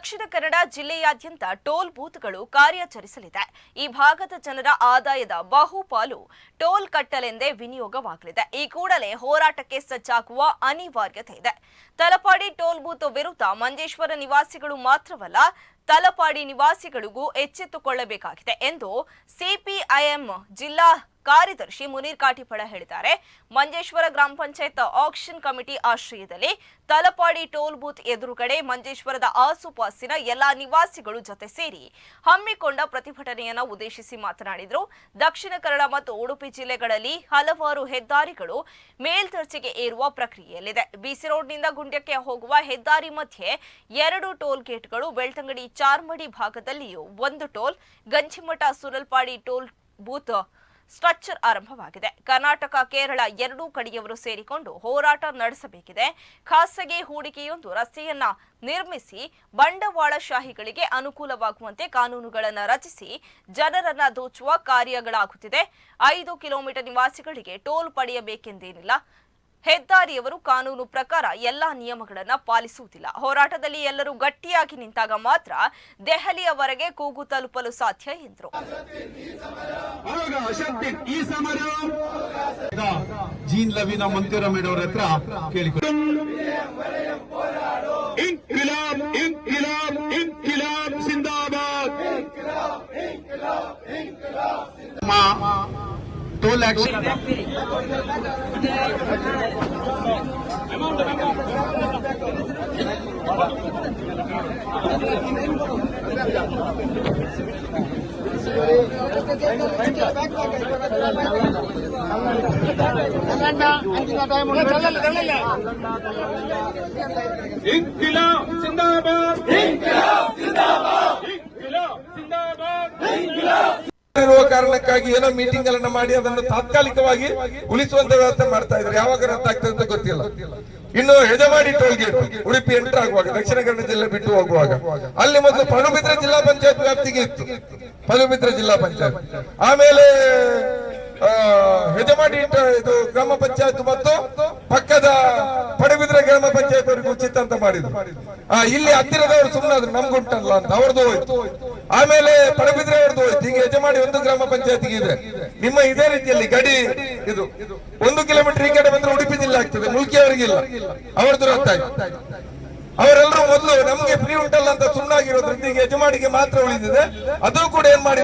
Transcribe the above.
ದಕ್ಷಿಣ ಕನ್ನಡ ಜಿಲ್ಲೆಯಾದ್ಯಂತ ಟೋಲ್ ಬೂತ್ಗಳು ಕಾರ್ಯಾಚರಿಸಲಿದೆ. ಈ ಭಾಗದ ಜನರ ಆದಾಯದ ಬಹುಪಾಲು ಟೋಲ್ ಕಟ್ಟಲೆಂದೇ ವಿನಿಯೋಗವಾಗಲಿದೆ. ಈ ಕೂಡಲೇ ಹೋರಾಟಕ್ಕೆ ಸಜ್ಜಾಗುವ ಅನಿವಾರ್ಯತೆ ಇದೆ. ತಲಪಾಡಿ ಟೋಲ್ ಬೂತ್ ವಿರುದ್ಧ ಮಂಜೇಶ್ವರ ನಿವಾಸಿಗಳು ಮಾತ್ರವಲ್ಲ, ತಲಪಾಡಿ ನಿವಾಸಿಗಳಿಗೂ ಎಚ್ಚೆತ್ತುಕೊಳ್ಳಬೇಕಾಗಿದೆ ಎಂದು ಸಿಪಿಐಎಂ ಜಿಲ್ಲಾ ಕಾರ್ಯದರ್ಶಿ ಮುನೀರ್ ಕಾಟಿಪಳ ಹೇಳಿದ್ದಾರೆ. ಮಂಜೇಶ್ವರ ಗ್ರಾಮ ಪಂಚಾಯತ್ ಆಕ್ಷನ್ ಕಮಿಟಿ ಆಶ್ರಯದಲ್ಲಿ ತಲಪಾಡಿ ಟೋಲ್ ಬೂತ್ ಎದುರುಗಡೆ ಮಂಜೇಶ್ವರದ ಆಸುಪಾಸಿನ ಎಲ್ಲಾ ನಿವಾಸಿಗಳು ಜೊತೆ ಸೇರಿ ಹಮ್ಮಿಕೊಂಡ ಪ್ರತಿಭಟನೆಯನ್ನು ಉದ್ದೇಶಿಸಿ ಮಾತನಾಡಿದರು. ದಕ್ಷಿಣ ಕನ್ನಡ ಮತ್ತು ಉಡುಪಿ ಜಿಲ್ಲೆಗಳಲ್ಲಿ ಹಲವಾರು ಹೆದ್ದಾರಿಗಳು ಮೇಲ್ದರ್ಜೆಗೆ ಏರುವ ಪ್ರಕ್ರಿಯೆಯಲ್ಲಿದೆ. ಬಿಸಿ ರೋಡ್ನಿಂದ ಗುಂಡ್ಯಕ್ಕೆ ಹೋಗುವ ಹೆದ್ದಾರಿ ಮಧ್ಯೆ ಎರಡು ಟೋಲ್ ಗೇಟ್ಗಳು ಬೆಳ್ತಂಗಡಿ ಚಾರ್ಮಡಿ ಭಾಗದಲ್ಲಿಯೂ ಒಂದು toll Ganjimutt Suralpady toll booth structure ಆರಂಭವಾಗಿದೆ. ಕರ್ನಾಟಕ, ಕೇರಳ ಎರಡೂ ಕಡೆಯವರು ಸೇರಿಕೊಂಡು ಹೋರಾಟ ನಡೆಸಬೇಕಿದೆ. ಖಾಸಗಿ ಹೂಡಿಕೆಯೊಂದು ರಸ್ತೆಯನ್ನ ನಿರ್ಮಿಸಿ ಬಂಡವಾಳಶಾಹಿಗಳಿಗೆ ಅನುಕೂಲವಾಗುವಂತೆ ಕಾನೂನುಗಳನ್ನು ರಚಿಸಿ ಜನರನ್ನ ದೋಚುವ ಕಾರ್ಯಗಳಾಗುತ್ತಿದೆ. ಐದು ಕಿಲೋಮೀಟರ್ ನಿವಾಸಿಗಳಿಗೆ ಟೋಲ್ ಪಡೆಯಬೇಕೆಂದೇನಿಲ್ಲ. ಹೆದ್ದಾರಿಯವರು ಕಾನೂನು ಪ್ರಕಾರ ಎಲ್ಲಾ ನಿಯಮಗಳನ್ನು ಪಾಲಿಸುವುದಿಲ್ಲ. ಹೋರಾಟದಲ್ಲಿ ಎಲ್ಲರೂ ಗಟ್ಟಿಯಾಗಿ ನಿಂತಾಗ ಮಾತ್ರ ದೆಹಲಿಯವರೆಗೆ ಕೂಗು ತಲುಪಲು ಸಾಧ್ಯ ಎಂದರು. ಜೀನ್ ಲವಿನ ಹತ್ರ इंकलाब जिंदाबाद इंकलाब जिंदाबाद ಕಾರಣಕ್ಕಾಗಿ ಏನೋ ಮೀಟಿಂಗ್ ಗಳನ್ನ ಮಾಡಿ ಅದನ್ನು ತಾತ್ಕಾಲಿಕವಾಗಿ ಉಳಿಸುವಂತ ವ್ಯವಸ್ಥೆ ಮಾಡ್ತಾ ಇದ್ದಾರೆ. ಯಾವಾಗ ರದ್ದಾಗ್ತದೆ ಅಂತ ಗೊತ್ತಿಲ್ಲ. ಇನ್ನು Hejamadi toll gate Udupi enter ಆಗುವಾಗ, ದಕ್ಷಿಣ ಕನ್ನಡ ಜಿಲ್ಲೆ ಬಿಟ್ಟು ಹೋಗುವಾಗ, ಅಲ್ಲಿ ಮೊದಲು ಪಡುಬಿದ್ರೆ ಜಿಲ್ಲಾ ಪಂಚಾಯತ್ ವ್ಯಾಪ್ತಿಗೆ ಇತ್ತು. ಪಡುಬಿದ್ರೆ ಜಿಲ್ಲಾ ಪಂಚಾಯತ್. ಆಮೇಲೆ ಹೆಜಮಾಡಿ ಇದು ಗ್ರಾಮ ಪಂಚಾಯತ್ ಮತ್ತು ಪಕ್ಕದ ಪಡುಬಿದ್ರೆ ಗ್ರಾಮ ಪಂಚಾಯತ್ ಅವರಿಗೆ ಉಚಿತ ಅಂತ ಮಾಡಿದ್ರು. ಇಲ್ಲಿ ಹತ್ತಿರದವರು ಸುಮ್ಮನಾದ್ರು ನಮ್ಗುಂಟಲ್ಲ ಅಂತ, ಅವ್ರದ್ದು ಹೋಯ್ತು. ಆಮೇಲೆ ಪಡುಬಿದ್ರೆ ಯಜಮಾಡಿ ಒಂದು ಗ್ರಾಮ ಪಂಚಾಯತಿಗೆ ಇದೆ. ನಿಮ್ಮ ಇದೇ ರೀತಿಯಲ್ಲಿ ಗಡಿ ಇದು. ಒಂದು ಕಿಲೋಮೀಟರ್ ಈ ಕಡೆ ಬಂದ್ರೆ ಉಡುಪಿ ಜಿಲ್ಲೆ ಆಗ್ತದೆ, ಮುಲ್ಕಿ ಅವರಿಗಿಲ್ಲ ಅವ್ರದ್ದು ರದ್ದಾಯ್ತು ಅವರೆಲ್ಲರೂ ಮೊದಲು ನಮ್ಗೆ ಫ್ರೀ ಉಂಟಲ್ಲ ಅಂತ ಸುಣ್ಣಾಗಿರೋದ್ರಿಂದ ಈಗ ಯಜಮಾಡಿಗೆ ಮಾತ್ರ ಉಳಿದಿದೆ. ಅದು ಕೂಡ ಏನ್ ಮಾಡಿ